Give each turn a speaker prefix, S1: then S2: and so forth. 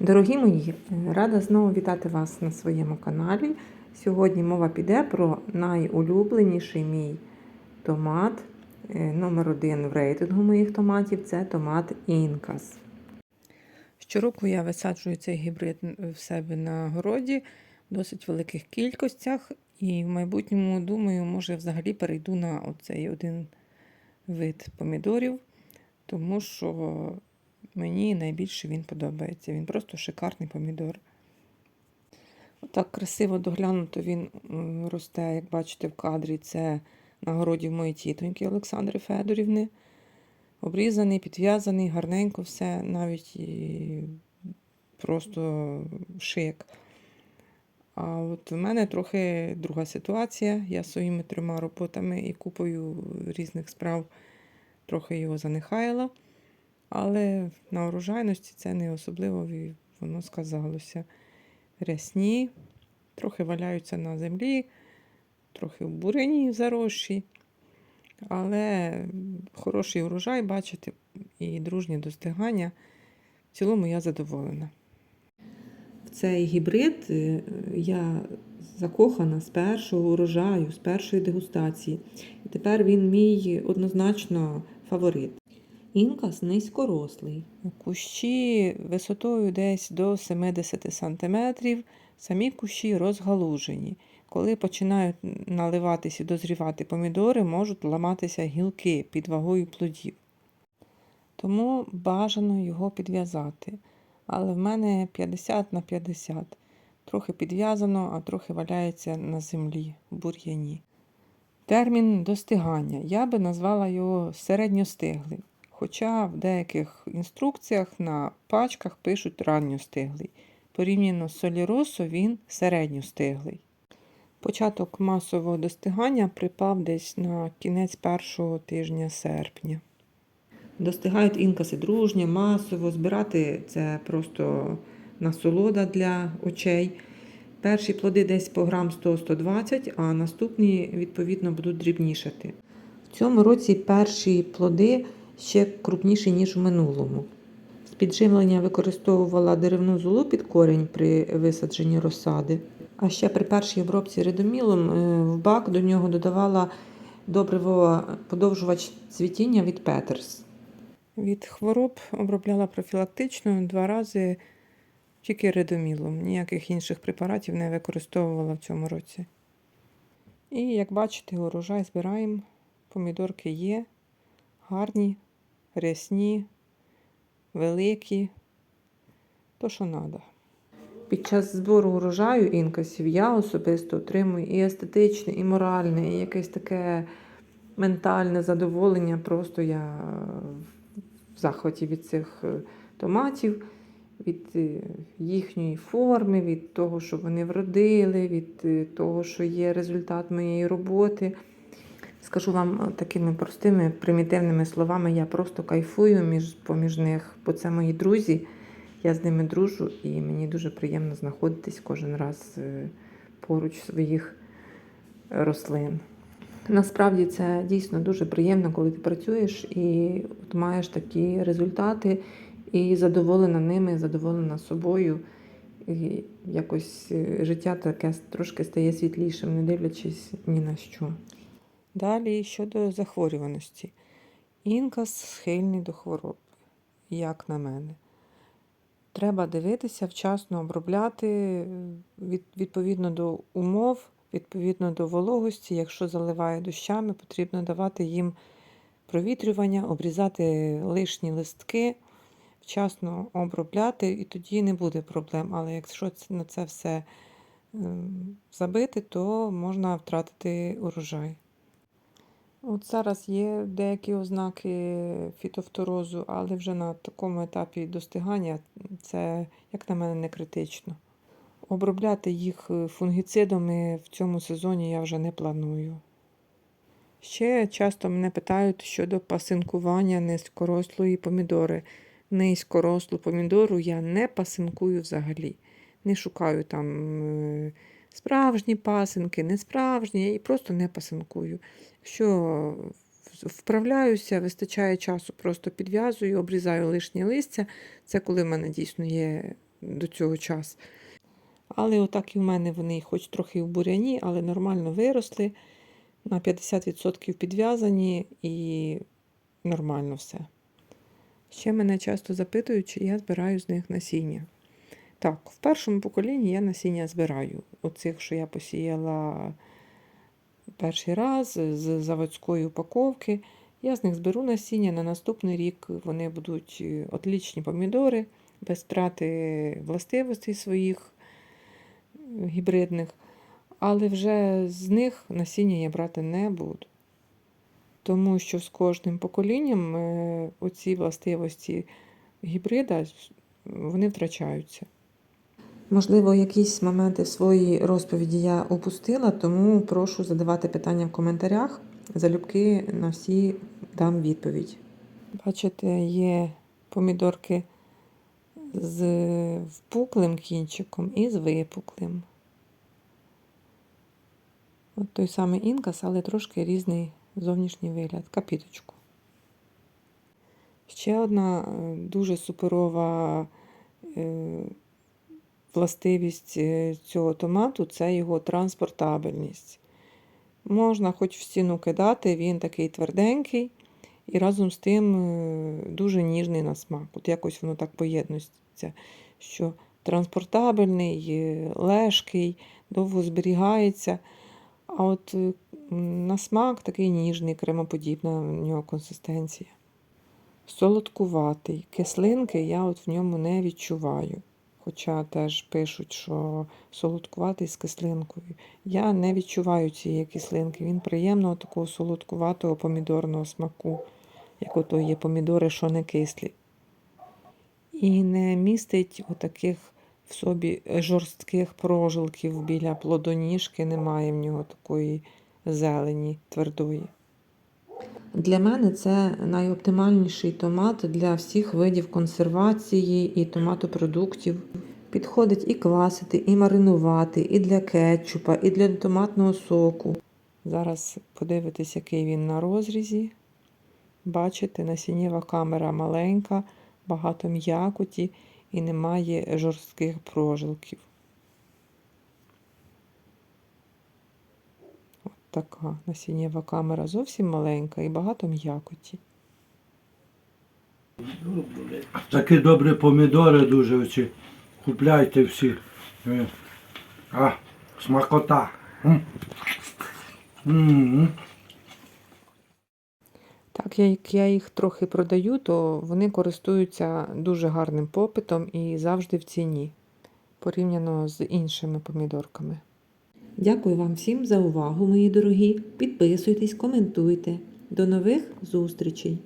S1: Дорогі мої, е, рада знову вітати вас на своєму каналі. Сьогодні мова піде про найулюбленіший мій томат. е, Номер один в рейтингу моїх томатів це томат Інкас. Щороку я висаджую цей гібрид в себе на городі в досить великих кількостях. І в майбутньому, думаю, може взагалі перейду на оцей один вид помідорів, тому що мені найбільше він подобається. Він просто шикарний помідор. Отак красиво доглянуто він росте, як бачите в кадрі, це на городі в моїй тітоньки Олександри Федорівни. Обрізаний, підв'язаний, гарненько все, навіть і просто шик. А от в мене трохи друга ситуація. Я своїми трьома роботами і купою різних справ трохи його занехаяла. Але на урожайності це не особливо воно сказалося. Рясні, трохи валяються на землі, трохи обурені заросші. Але хороший урожай, бачите, і дружнє достигання. В цілому я задоволена. В цей гібрид е, я закохана з першого урожаю, з першої дегустації. І тепер він мій однозначно фаворит. Інкас низькорослий. Кущі висотою десь до 70 см, самі кущі розгалужені. Коли починають наливатись і дозрівати помідори, можуть ламатися гілки під вагою плодів. Тому бажано його підв'язати. Але в мене 50 на 50. Трохи підв'язано, а трохи валяється на землі в бур'яні. Термін достигання. Я би назвала його середньостиглий. Хоча в деяких інструкціях на пачках пишуть ранньостиглий. Порівняно з соліросо він середньостиглий. Початок масового достигання припав десь на кінець першого тижня серпня. Достигають інкаси дружньо, масово. Збирати це просто насолода для очей. Перші плоди десь по грам 100-120, а наступні, відповідно, будуть дрібнішати. В цьому році перші плоди ще крупніші, ніж у минулому. З підживлення використовувала деревну золу під корінь при висадженні розсади. А ще при першій обробці редомілом е, в бак до нього додавала добриво подовжувач цвітіння від Петерс. Від хвороб обробляла профілактично два рази тільки редомілом. Ніяких інших препаратів не використовувала в цьому році. І як бачите, урожай збираємо. Помідорки є, гарні, рясні, великі. То, що треба. Під час збору урожаю інкасів я особисто отримую і естетичне, і моральне, і якесь таке ментальне задоволення. Просто я в захваті від цих е, томатів, від е, їхньої форми, від того, що вони вродили, від е, того, що є результат моєї роботи. Скажу вам такими простими, примітивними словами, я просто кайфую між, поміж них, бо це мої друзі. Я з ними дружу, і мені дуже приємно знаходитись кожен раз е, поруч своїх рослин. Насправді це дійсно дуже приємно, коли ти працюєш і от маєш такі результати, і задоволена ними, задоволена собою. І якось е, життя таке трошки стає світлішим, не дивлячись ні на що. Далі щодо захворюваності. Інкас схильний до хвороб, як на мене. Треба дивитися, вчасно обробляти від, відповідно до умов, відповідно до вологості. Якщо заливає дощами, потрібно давати їм провітрювання, обрізати лишні листки, вчасно обробляти, і тоді не буде проблем. Але якщо на це все ем, забити, то можна втратити урожай. От зараз є деякі ознаки фітофторозу, але вже на такому етапі достигання це, як на мене, не критично. Обробляти їх е, фунгіцидами в цьому сезоні я вже не планую. Ще часто мене питають щодо пасинкування низькорослої помідори. Низькорослу помідору я не пасинкую взагалі. Не шукаю там е, справжні пасинки, несправжні, я її просто не пасинкую. Якщо вправляюся, вистачає часу, просто підв'язую, обрізаю лишнє листя. Це коли в мене дійсно є до цього часу. Але отак і в мене вони, хоч трохи в буряні, але нормально виросли. На 50% підв'язані і нормально все. Ще мене часто запитують, чи я збираю з них насіння. Так, в першому поколінні я насіння збираю. Оцих, що я посіяла перший раз з заводської упаковки. Я з них зберу насіння. На наступний рік вони будуть е, отлічні помідори, без втрати властивостей своїх е, гібридних. Але вже з них насіння я брати не буду. Тому що з кожним поколінням е, оці властивості гібрида вони втрачаються. Можливо, якісь моменти в своїй розповіді я опустила, тому прошу задавати питання в коментарях. Залюбки на всі дам відповідь. Бачите, є помідорки з впуклим кінчиком і з випуклим. От той самий інкас, але трошки різний зовнішній вигляд, капіточку. Ще одна е, дуже суперова е, властивість е, цього томату це його транспортабельність. Можна хоч в стіну кидати, він такий тверденький і разом з тим е, дуже ніжний на смак. От якось воно так поєднується, що транспортабельний, е, лежкий, довго зберігається. А от на смак такий ніжний, кремоподібна в нього консистенція. Солодкуватий. Кислинки я от в ньому не відчуваю. Хоча теж пишуть, що солодкуватий з кислинкою. Я не відчуваю цієї кислинки. Він приємного такого солодкуватого помідорного смаку, як ото є помідори, що не кислі. І не містить отаких в собі жорстких прожилків біля плодоніжки, немає в нього такої зелені твердої. Для мене це найоптимальніший томат для всіх видів консервації і томатопродуктів. Підходить і квасити, і маринувати, і для кетчупа, і для томатного соку. Зараз подивитесь, який він на розрізі. Бачите, насіннєва камера маленька, багато м'якоті і немає жорстких прожилків. Така насіннєва камера зовсім маленька і багато м'якоті.
S2: Такі добрі помідори дуже оці. Купляйте всі. Е, А, смакота. М. М.
S1: Так як я їх трохи продаю, то вони користуються дуже гарним попитом і завжди в ціні, порівняно з іншими помідорками. Дякую вам всім за увагу, мої дорогі. Підписуйтесь, коментуйте. До нових зустрічей!